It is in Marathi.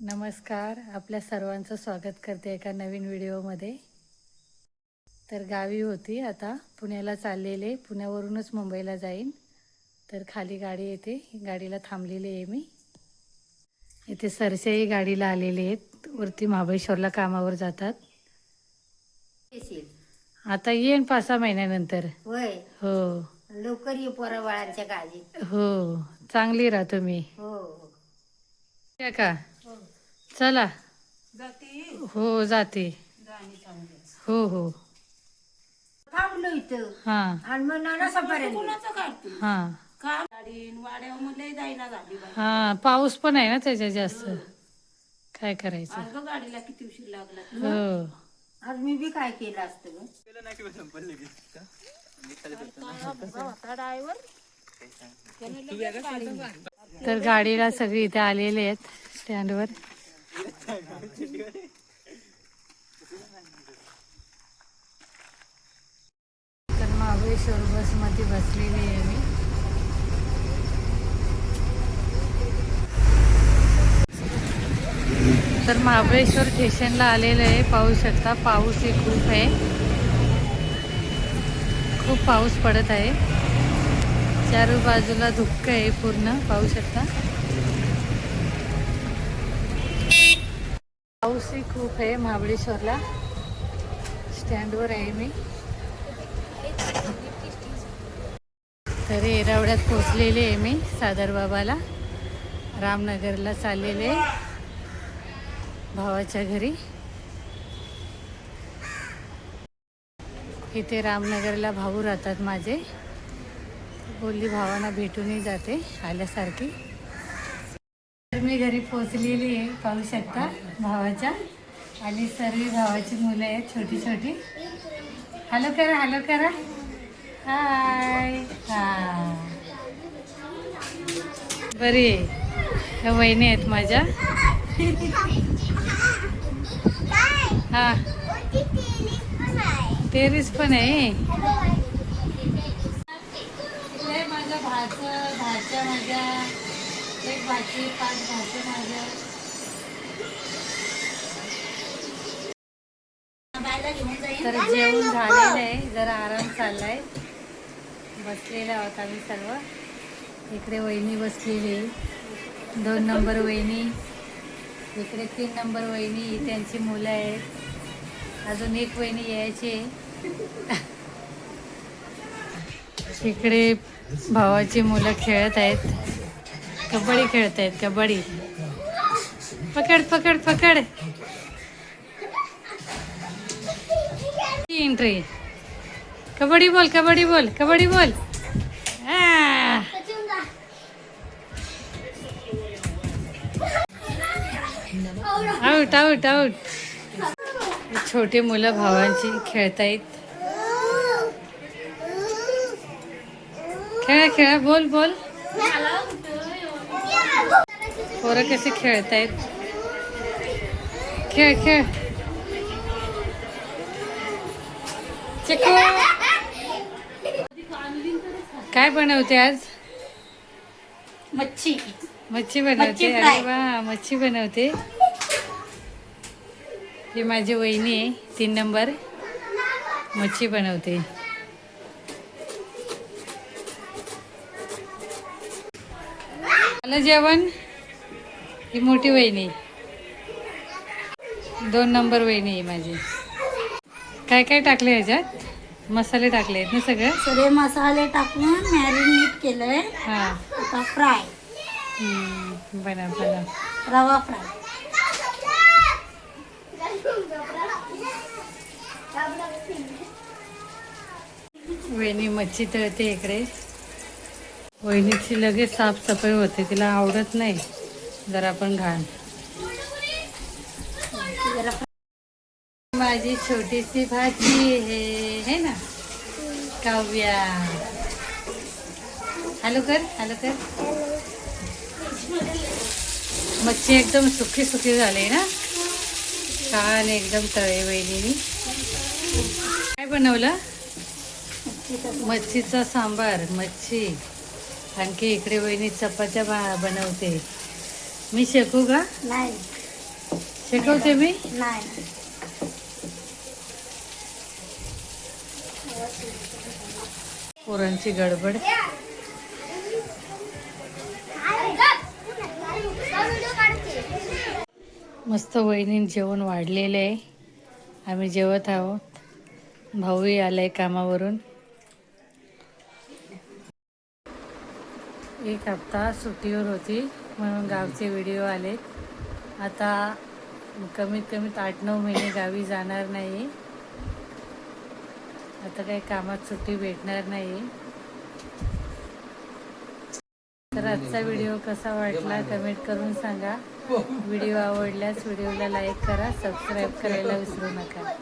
नमस्कार. आपल्या सर्वांचं स्वागत करते एका नवीन व्हिडिओमध्ये. तर गावी होती आता. पुण्याला चाललेले. पुण्यावरूनच मुंबईला जाईन. तर खाली गाडी येते. गाडीला थांबलेली आहे मी. इथे सरसेही गाडीला आलेले आहेत. वरती महाबळेश्वरला कामावर जातात. आता येईन पाच सहा महिन्यानंतर. हो. लवकर ये पोरा बाळांच्या हो. चांगली राहा तुम्ही हो. या का? चला. हो जाते. हो हो. थांबलो इथं. हा. आणि मग नाना सफाऱ्यात हा. वाड्यामध्ये जायना झाली बाई. हा पाऊस पण आहे ना त्याच्या जास्त. काय करायचं? अगं गाडीला किती उशीर लागला. हो. आज मी बी काय केलं असतं ग? तर गाडीला सगळी इथे आलेले आहेत स्टँडवर तर महाबळेश्वर बसमध्ये बसलेली आहे मी. तर महाबळेश्वर स्टेशनला आलेलं आहे. पाहू शकता पाऊसही खूप आहे. खूप पाऊस पडत आहे. चारू बाजूला धुक्क आहे पूर्ण पाहू शकता पाऊसही खूप आहे महाबळेश्वरला. स्टँडवर आहे मी. तर एरावड्यात पोचलेले आहे मी सादर बाबाला. रामनगरला चाललेले भावाच्या घरी. इथे रामनगरला भाऊ राहतात माझे. बोलली भावांना भेटूनही जाते आल्यासारखी. मी घरी पोचलेली आहे पाहू शकता भावाच्या. आणि सर्व भावाची मुलं आहेत छोटी छोटी. हॅलो करा हॅलो करा. हाय हा. बरी आहे. ह्या वहिनी आहेत माझ्या. हा. तेरीस पण आहे. माझ्या भाचं भाच्या माझ्या. एक भाची पाच माझ्या. तर जेवण झालेलं आहे. जरा आराम चाललाय. बसलेला आहोत आम्ही सर्व. इकडे वहिनी बसलेली. दोन नंबर वहिनी. इकडे तीन नंबर वहिनी. त्यांची मुलं आहेत. अजून एक वहिनी यायची इकडे भावाची मुलं खेळत आहेत. कबड्डी खेळत आहेत कबड्डी. पकड पकड पकड. एंट्री कबड्डी बोल कबड्डी बोल कबड्डी बोल. आउट आउट आऊट छोटे मुलं भावांची खेळतायत. खेळा खेळा बोल बोल. पोरं कसे खेळतायत? खेळ खेळ. चिकू! काय बनवते आज? मच्छी. मच्छी बनवते? मच्छी अरे. वा मच्छी बनवते. ही माझी वहिनी आहे तीन नंबर. मच्छी बनवते. झालं जेवण? ही मोठी वहिनी. दोन नंबर वहिनी आहे माझी. काय काय टाकले ह्याच्यात? मसाले टाकले आहेत ना सगळं? सगळे मसाले टाकून मॅरिनेट केलंय. हां. आता फ्राय बनव बनव रवा फ्राय वहिनी मच्छी तळते इकडे. वहिनीची लगेच साफसफाई होते तिला आवडत नाही. जरा पण घाण. माझी छोटीशी भाजी आहे है ना? काव्या. हॅलो कर हॅलो कर. मच्छी एकदम सुखी सुखी झाली ना? छान एकदम तळे वहिनी काय बनवलं? मच्छीचा सांबार मच्छी. आणखी इकडे वहिनी चपात्या बनवते. मी शेकू का? नाही. शिकवते मी? नाही. पोरांची गडबड. मस्त वहिनी जेवण वाढलेलं आहे. आम्ही जेवत आहोत. भाऊही आलाय कामावरून. एक हप्ता सुट्टीवर होती. म्हणून गावचे व्हिडिओ आले. आता कमीत कमीत आठ नऊ महिने गावी जाणार नाही. आता काही कामात सुट्टी भेटणार नाही. तर आजचा व्हिडिओ कसा वाटला कमेंट करून सांगा. व्हिडिओ आवडल्यास व्हिडिओला लाईक करा सबस्क्राईब करायला विसरू नका.